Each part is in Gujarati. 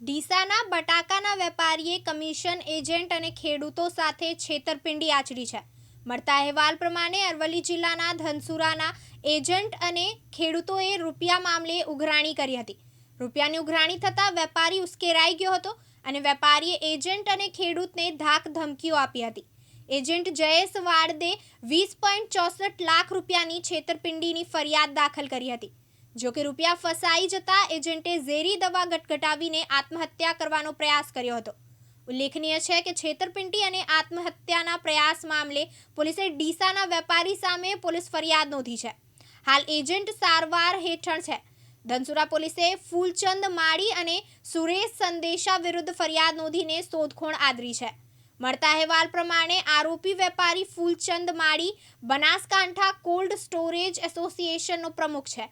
ડીસાના બટાકાના વેપારીએ કમિશન એજન્ટ અને ખેડૂતો સાથે છેતરપિંડી આચરી છે. મળતા અહેવાલ પ્રમાણે અરવલ્લી જિલ્લાના ધનસુરાના એજન્ટ અને ખેડૂતોએ રૂપિયા મામલે ઉઘરાણી કરી હતી. રૂપિયાની ઉઘરાણી થતાં વેપારી ઉશ્કેરાઈ ગયો હતો અને વેપારીએ એજન્ટ અને ખેડૂતને ધાક ધમકીઓ આપી હતી. એજન્ટ જયેશ વાડદે વીસ પોઈન્ટ ચોસઠ લાખ રૂપિયાની છેતરપિંડીની ફરિયાદ દાખલ કરી હતી. જો કે રૂપિયા ફસાઈ જતા એજન્ટે ઝેરી દવા ગટગટાવીને આત્મહત્યા કરવાનો પ્રયાસ કર્યો હતો. ઉલ્લેખનીય છે કે છેતરપિંડી અને આત્મહત્યાના પ્રયાસ મામલે પોલીસે ડીસાના વેપારી સામે પોલીસ ફરિયાદ નોંધી છે. હાલ એજન્ટ સારવાર હેઠળ છે. ધનસુરા પોલીસે ફૂલચંદ માળી અને સુરેશ સંદેશા વિરુદ્ધ ફરિયાદ નોંધીને શોધખોળ આદરી છે. મળતા અહેવાલ પ્રમાણે આરોપી વેપારી ફૂલચંદ માળી બનાસકાંઠા કોલ્ડ સ્ટોરેજ એસોસિએશનનો પ્રમુખ છે.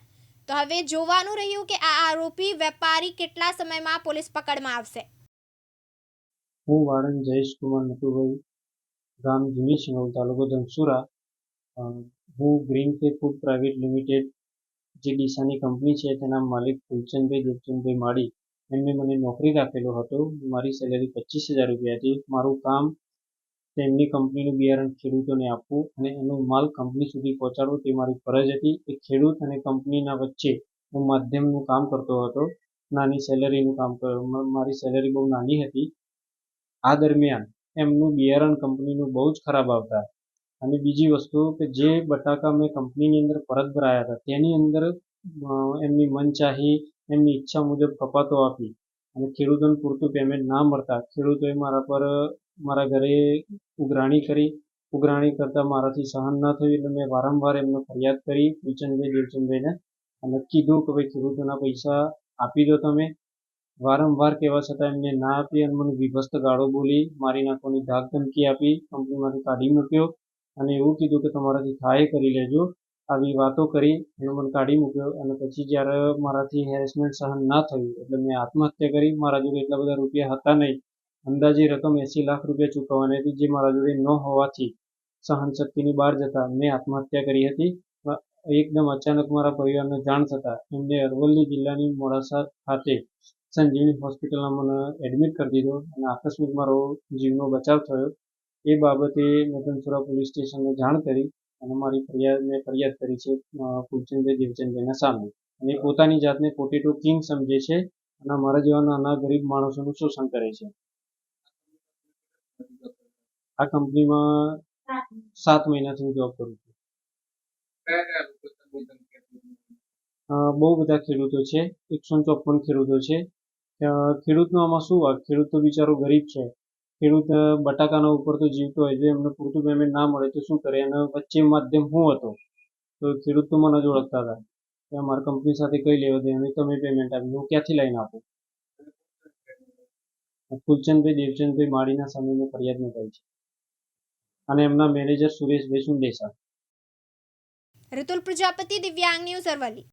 તો હવે જોવાનું રહ્યું કે આ આરોપી વેપારી કેટલા સમયમાં પોલીસ પકડમાં આવશે. હું વાળંદ જયેશ કુમાર નટુભાઈ ગામ જૂની સિનોલ તાલુકો ધનસુરા. હું green pay food private limited જે ડીસાની કંપની છે, તેના માલિક ફૂલચંદભાઈ દેવચંદભાઈ માળી. એમને મને નોકરી રાખેલો હતો. મારી સેલેરી પચીસ હજાર રૂપિયા હતી. મારું કામ તેમની કંપનીનું બિયારણ ખેડૂતોને આપવું અને એનો માલ કંપની સુધી પહોંચાડવો તે મારી ફરજ હતી. એ ખેડૂત અને કંપનીના વચ્ચે હું માધ્યમનું કામ કરતો હતો, નાની સેલરીનું કામ મારી સેલરી બહુ નાની હતી. આ દરમિયાન એમનું બિયારણ કંપનીનું બહુ જ ખરાબ આવતા. અને બીજી વસ્તુ કે જે બટાકા મેં કંપનીની અંદર પરત ભરાયા હતા, તેની અંદર એમની મનચાહી, એમની ઈચ્છા મુજબ કપાતો આપી. અને ખેડૂતોને પૂરતું પેમેન્ટ ના મળતા ખેડૂતોએ મારા પર, મારા ઘરે ઉઘરાણી કરી. ઉઘરાણી કરતાં મારાથી સહન ન થયું એટલે મેં વારંવાર એમને ફરિયાદ કરી ફૂલચંદભાઈ દેવચંદભાઈને. અને કીધું કે ભાઈ, ખેડૂતોના પૈસા આપી દો તમે. વારંવાર કહેવા છતાં એમને ના આપી અને મને વિભસ્ત ગાળો બોલી મારી નાખવાની ધાક ધમકી આપી, કંપનીમાંથી કાઢી મૂક્યો. અને એવું કીધું કે તમારાથી થાય કરી લેજો. આવી વાતો કરી અને મને કાઢી મૂક્યો અને પછી જ્યારે મારાથી હેરેસમેન્ટ સહન ના થયું, એટલે મેં આત્મહત્યા કરી. મારા જોડે એટલા બધા રૂપિયા હતા નહીં. અંદાજે રકમ એંસી લાખ રૂપિયા ચૂકવવાની હતી, જે મારા જોડે ન હોવાથી સહન શક્તિની બહાર જતા મેં આત્મહત્યા કરી હતી. એકદમ અચાનક મારા પરિવારને જાણ થતાં એમને અરવલ્લી જિલ્લાની મોડાસા ખાતે સંજીવની હોસ્પિટલમાં મને એડમિટ કરી દીધો અને આકસ્મિક મારો જીવનો બચાવ થયો. એ બાબતે મેં પોલીસ સ્ટેશનને જાણ કરી અને મારી ફરિયાદ, મેં ફરિયાદ કરી છે ફૂલચંદભાઈ દેવચંદભાઈના સામે. અને પોતાની જાતને પોટેટો કિંગ સમજે છે અને મારા જેવા નાના ગરીબ માણસોનું શોષણ કરે છે. આ કંપનીમાં સાત મહિનાથી હું જોબ કરું છું. બહુ બધા ખેડૂતો છે. એકસો ચોપન ખેડૂતો છે. ખેડૂતનો આમાં શું વાત ખેડૂત તો બિચારો ગરીબ છે. ખેડૂત બટાકાના ઉપર તો જીવતો હોય છે, એમને પૂરતું પેમેન્ટ ના મળે તો શું કરે? એનો વચ્ચે માધ્યમ હું હતો, તો ખેડૂત તો મને જ ઓળખતા હતા. કે અમારી કંપની સાથે કઈ લેવા દે, એને તમે પેમેન્ટ આપી, હું ક્યાંથી લઈને આપું? ફૂલચંદભાઈ, દેવચંદભાઈ માળીના સામે મેં ફરિયાદ નોંધાઈ છે. અને એમના મેનેજર સુરેશભાઈ સુંદેસા ઋતુલ પ્રજાપતિ, દિવ્યાંગ ન્યૂઝ અરવલ્લી.